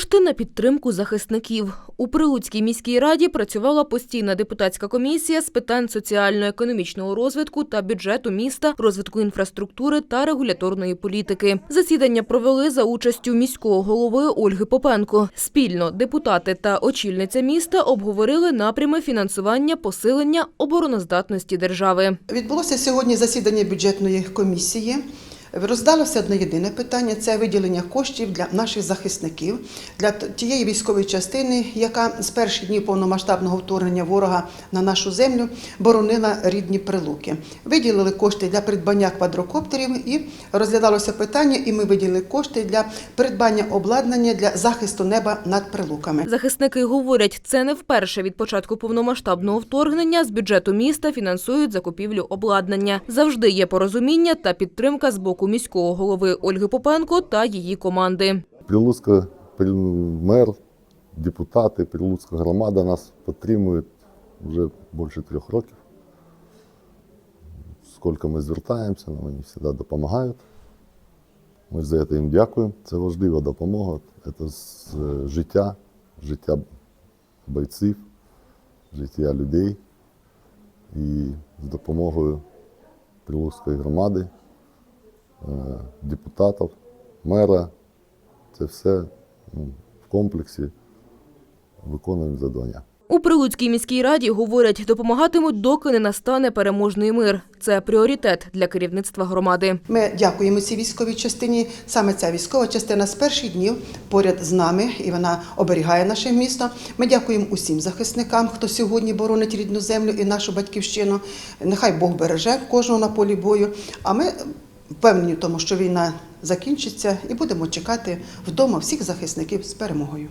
Кошти на підтримку захисників. У Прилуцькій міській раді працювала постійна депутатська комісія з питань соціально-економічного розвитку та бюджету міста, розвитку інфраструктури та регуляторної політики. Засідання провели за участю міського голови Ольги Попенко. Спільно депутати та очільниця міста обговорили напрями фінансування посилення обороноздатності держави. Відбулося сьогодні засідання бюджетної комісії. Роздалося одне єдине питання це виділення коштів для наших захисників, для тієї військової частини, яка з перших днів повномасштабного вторгнення ворога на нашу землю боронила рідні прилуки. Виділили кошти для придбання квадрокоптерів і розглядалося питання, і ми виділили кошти для придбання обладнання для захисту неба над прилуками. Захисники говорять, це не вперше від початку повномасштабного вторгнення з бюджету міста фінансують закупівлю обладнання. Завжди є порозуміння та підтримка з боку міського голови Ольги Попенко та її команди. Прилуцька мер, депутати, Прилуцька громада нас підтримують вже більше трьох років. Скільки ми звертаємося, нам вони завжди допомагають. Ми за це їм дякуємо. Це важлива допомога. Це е, життя, життя бойців, життя людей. І з допомогою Прилуцької громади, депутатів, мера, це все ну, в комплексі виконуємо завдання. У Прилуцькій міській раді говорять, допомагатимуть, доки не настане переможний мир. Це пріоритет для керівництва громади. Ми дякуємо цій військовій частині. Саме ця військова частина з перших днів поряд з нами, і вона оберігає наше місто. Ми дякуємо усім захисникам, хто сьогодні боронить рідну землю і нашу батьківщину. Нехай Бог береже кожного на полі бою. А ми впевнені в тому, що війна закінчиться, і будемо чекати вдома всіх захисників з перемогою.